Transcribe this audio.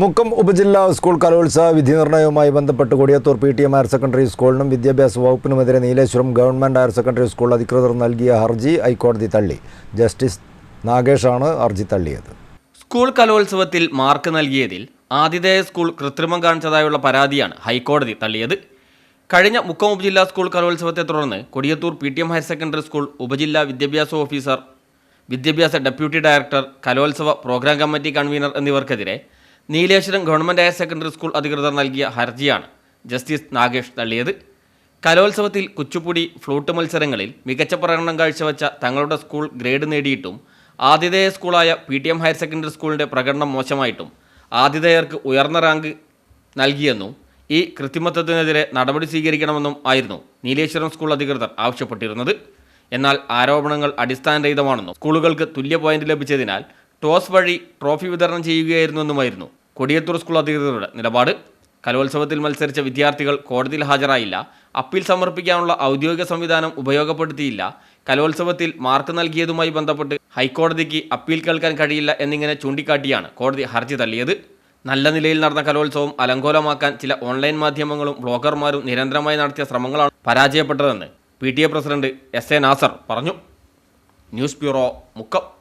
മുക്കം ഉപജില്ലാ സ്കൂൾ കലോത്സവ വിധി നിർണയവുമായി ബന്ധപ്പെട്ട് Kodiyathur P T M higher secondary സ്കൂളിനും വിദ്യാഭ്യാസ വകുപ്പിനുമെതിരെ Nileshwaram government higher secondary school അധികൃതർ നൽകിയ ഹർജി ഹൈക്കോടതി തള്ളി. ജസ്റ്റിസ് നാഗേഷാണ് ഹർജി തള്ളിയത്. സ്കൂൾ കലോത്സവത്തിൽ മാർക്ക് നൽകിയതിൽ ആതിഥേയ സ്കൂൾ കൃത്രിമം കാണിച്ചതായുള്ള പരാതിയാണ് ഹൈക്കോടതി തള്ളിയത്. കഴിഞ്ഞ മുക്കം ഉപജില്ലാ സ്കൂൾ കലോത്സവത്തെ തുടർന്ന് Kodiyathur P T M higher secondary school ഉപജില്ലാ വിദ്യാഭ്യാസ ഓഫീസർ വിദ്യാഭ്യാസ ഡെപ്യൂട്ടി ഡയറക്ടർ കലോത്സവ programme committee convener എന്നിവർക്കെതിരെ Nileshwaram government higher secondary school അധികൃതർ നൽകിയ ഹർജിയാണ് ജസ്റ്റിസ് നാഗേഷ് തള്ളിയത്. കലോത്സവത്തിൽ കുച്ചുപ്പുടി ഫ്ലൂട്ട് മത്സരങ്ങളിൽ മികച്ച പ്രകടനം കാഴ്ചവെച്ച തങ്ങളുടെ സ്കൂൾ ഗ്രേഡ് നേടിയിട്ടും ആതിഥേയ സ്കൂളായ P T M higher secondary സ്കൂളിന്റെ പ്രകടനം മോശമായിട്ടും ആതിഥേയർക്ക് ഉയർന്ന റാങ്ക് നൽകിയെന്നും ഈ കൃത്രിമത്വത്തിനെതിരെ നടപടി സ്വീകരിക്കണമെന്നും ആയിരുന്നു നീലേശ്വരം സ്കൂൾ അധികൃതർ ആവശ്യപ്പെട്ടിരുന്നത്. എന്നാൽ ആരോപണങ്ങൾ അടിസ്ഥാനരഹിതമാണെന്നും സ്കൂളുകൾക്ക് തുല്യ പോയിന്റ് ലഭിച്ചതിനാൽ ടോസ് വഴി ട്രോഫി വിതരണം ചെയ്യുകയായിരുന്നുവെന്നുമായിരുന്നു കൊടിയത്തൂർ സ്കൂൾ അധികൃതരുടെ നിലപാട്. കലോത്സവത്തിൽ മത്സരിച്ച വിദ്യാർത്ഥികൾ കോടതിയിൽ ഹാജരായില്ല. അപ്പീൽ സമർപ്പിക്കാനുള്ള ഔദ്യോഗിക സംവിധാനം ഉപയോഗപ്പെടുത്തിയില്ല. കലോത്സവത്തിൽ മാർക്ക് നൽകിയതുമായി ബന്ധപ്പെട്ട് ഹൈക്കോടതിക്ക് അപ്പീൽ കേൾക്കാൻ കഴിയില്ല എന്നിങ്ങനെ ചൂണ്ടിക്കാട്ടിയാണ് കോടതി ഹർജി തള്ളിയത്. നല്ല നിലയിൽ നടന്ന കലോത്സവം അലങ്കോലമാക്കാൻ ചില ഓൺലൈൻ മാധ്യമങ്ങളും ബ്ലോഗർമാരും നിരന്തരമായി നടത്തിയ ശ്രമങ്ങളാണ് പരാജയപ്പെട്ടതെന്ന് P president S A Nasar പറഞ്ഞു. News bureau Mukkam.